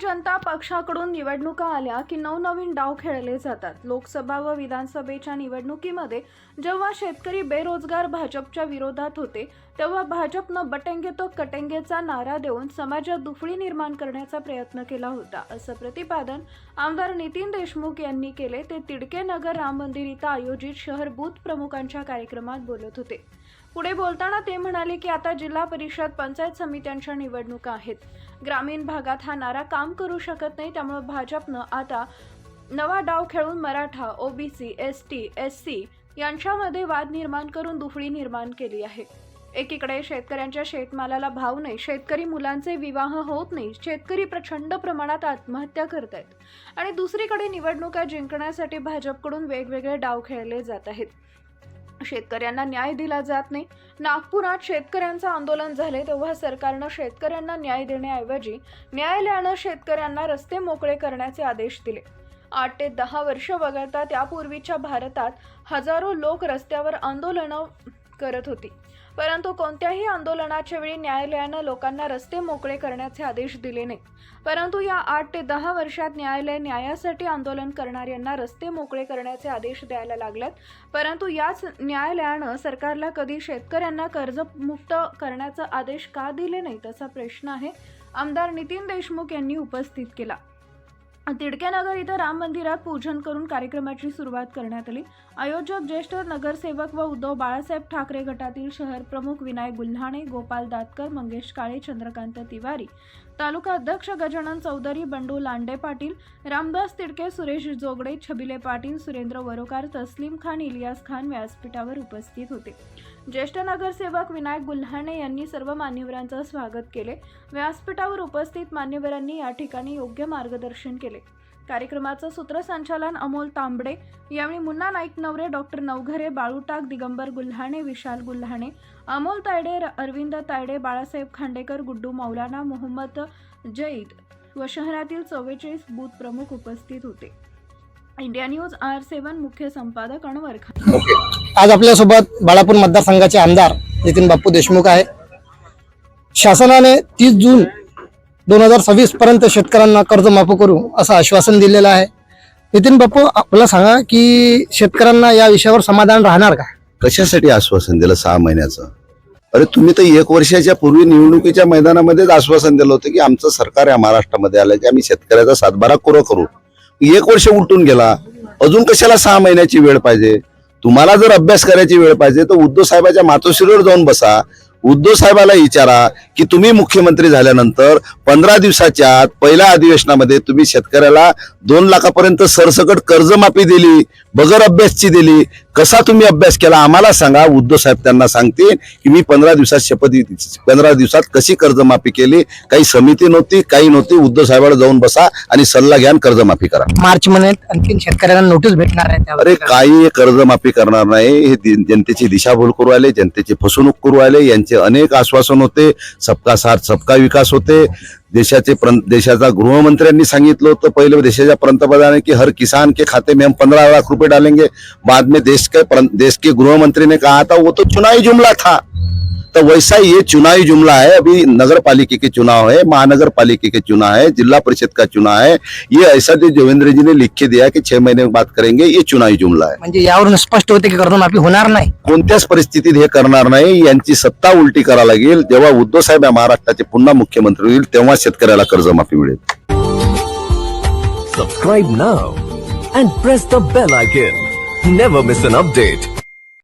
जनता पक्षाकडून निवडणुका आल्या की नवनवीन डाव खेळले जातात. लोकसभा व विधानसभेच्या निवडणुकीमध्ये जेव्हा शेतकरी बेरोजगार भाजपच्या विरोधात होते तेव्हा भाजपनं बटेंगे तो कटेंगेचा नारा देऊन समाजात दुफळी निर्माण करण्याचा प्रयत्न केला होता असं प्रतिपादन आमदार नितीन देशमुख यांनी केले. ते तिडके नगर राम मंदिर इथं आयोजित शहर बूथ प्रमुखांच्या कार्यक्रमात बोलत होते. पुढे बोलताना ते म्हणाले की आता जिल्हा परिषद पंचायत समित्यांच्या निवडणुका आहेत. ग्रामीण भागात हा नारा काम करू शकत नाही त्यामुळे भाजपनं आता नवा डाव खेळून Maratha OBC S T S C यांच्यामध्ये वाद निर्माण करून दुफळी निर्माण केली आहे. एकीकडे शेतकऱ्यांच्या शेतमालाला भाव नाही शेतकरी मुलांचे विवाह होत नाही शेतकरी प्रचंड प्रमाणात आत्महत्या करत आहेत आणि दुसरीकडे निवडणुका जिंकण्यासाठी भाजपकडून वेगवेगळे डाव खेळले जात आहेत. शेतकऱ्यांना न्याय दिला जात नाही. नागपुरात शेतकऱ्यांचं आंदोलन झाले तेव्हा सरकारनं शेतकऱ्यांना न्याय देण्याऐवजी न्यायालयानं शेतकऱ्यांना रस्ते मोकळे करण्याचे आदेश दिले. आठ ते दहा वर्ष वगळता त्यापूर्वीच्या भारतात हजारो लोक रस्त्यावर आंदोलनं करत होती. परंतु कोणत्याही आंदोलनाच्या वेळी न्यायालयानं लोकांना रस्ते मोकळे करण्याचे आदेश दिले नाहीत. परंतु या आठ ते दहा वर्षात न्यायालय न्यायासाठी आंदोलन करणाऱ्यांना रस्ते मोकळे करण्याचे आदेश द्यायला लागल्यात. परंतु याच न्यायालयानं सरकारला कधी शेतकऱ्यांना कर्जमुक्त करण्याचा आदेश का दिले नाहीत असा प्रश्न आहे. आमदार नितीन देशमुख यांनी उपस्थित केला. तिडकेनगर इथं राम मंदिरात पूजन करून कार्यक्रमाची सुरुवात करण्यात आली. आयोजक ज्येष्ठ नगरसेवक व उद्धव बाळासाहेब ठाकरे गटातील शहर प्रमुख विनायक गुल्हाणे गोपाल दातकर मंगेश काळे चंद्रकांत तिवारी तालुका अध्यक्ष गजानन चौधरी बंडू लांडे पाटील रामदास तिडके सुरेश जोगडे छबिले पाटील सुरेंद्र वरोकार तस्लीम खान इलियास खान व्यासपीठावर उपस्थित होते. ज्येष्ठ नगरसेवक विनायक गुल्हाणे यांनी सर्व मान्यवरांचं स्वागत केले. व्यासपीठावर उपस्थित मान्यवरांनी या ठिकाणी योग्य मार्गदर्शन केले. कार्यक्रमाचं सूत्रसंचालन अमोल तांबडे यावेळी मुन्ना नाईक नवरे डॉक्टर नवघरे बाळूटाक दिगंबर गुल्हाणे विशाल गुल्हाणे अमोल तायडे अरविंद तायडे बाळासाहेब खांडेकर गुड्डू मौलाना मोहम्मद जईद व शहरातील चव्वेचाळीस बूथ प्रमुख उपस्थित होते. इंडिया न्यूज आर सेवन मुख्य संपादक अनवर आज आपल्यासोबत बाळापूर मतदारसंघाचे आमदार नितीन बाप्पू देशमुख आहे. शासनाने तीस जून दोन हजार सव्वीस पर्यंत शेतकऱ्यांना कर्ज माफ करू असं आश्वासन दिलेलं आहे. नितीन बापू आपल्याला सांगा की शेतकऱ्यांना या विषयावर समाधान राहणार का? कशासाठी आश्वासन दिलं सहा महिन्याचं? अरे तुम्ही तर एक वर्षाच्या पूर्वी निवडणुकीच्या मैदानामध्येच आश्वासन दिलं होतं की आमचं सरकार या महाराष्ट्रामध्ये आलं की आम्ही शेतकऱ्याचा सातबारा कोरं करू. एक वर्ष उलटून गेला. अजून कशाला सहा महिन्याची वेळ पाहिजे? तुम्हाला जर अभ्यास करायची वेळ पाहिजे तर उद्धव साहेबाच्या मातोश्रीवर जाऊन बसा. उद्धव साहेबाला विचारा की तुम्ही मुख्यमंत्री झाल्यानंतर पंधरा दिवसाच्या आत पहिल्या अधिवेशनामध्ये तुम्ही शेतकऱ्याला दोन लाखापर्यंत सरसकट कर्जमाफी दिली बगर अभ्यासची दिली कसा तुम्ही अभ्यास केला आम्हाला सांगा. उद्धव साहेब त्यांना सांगतील की मी पंधरा दिवसात शपथ पंधरा दिवसात कशी कर्जमाफी केली? काही समिती नव्हती काही नव्हती. उद्धव साहेबाला जाऊन बसा आणि सल्ला घ्या कर्जमाफी करा. मार्च महिन्यात आणखी शेतकऱ्यांना नोटीस भेटणार आहे. अरे काही कर्जमाफी करणार नाही. हे जनतेची दिशाभूल करू आले जनतेची फसवणूक करू आले. यांचे अनेक आश्वासन होते. सबका साथ सबका विकास होते. देशाचे देशाचा गृहमंत्र्यांनी सांगितलं होतं पहिले देशाच्या पंतप्रधान की हर किसान के खाते में हम पंद्रह लाख रुपए डालेंगे बाद में देश के देश के गृहमंत्री ने कहा था वो तो चुनावी जुमला था। तो वैसा ही ये चुनावी जुमला है। अभी नगर पालिका के चुनाव है महानगर पालिका के चुनाव है जिला परिषद का चुनाव है। ये ऐसा जो देवेंद्र जी ने लिख के दिया कि छह महीने में बात करेंगे ये चुनावी जुमला है। म्हणजे यावरून स्पष्ट होते की कर्जमाफी होणार नाही. कोणत्याच परिस्थितीत हे करणार नाही यांची सत्ता उलटी करा लागेल. जेव्हा उद्धव साहेब या महाराष्ट्राचे पुन्हा मुख्यमंत्री होईल तेव्हा शेतकऱ्याला कर्जमाफी मिळेल. Subscribe now and press the bell icon. Never miss an update.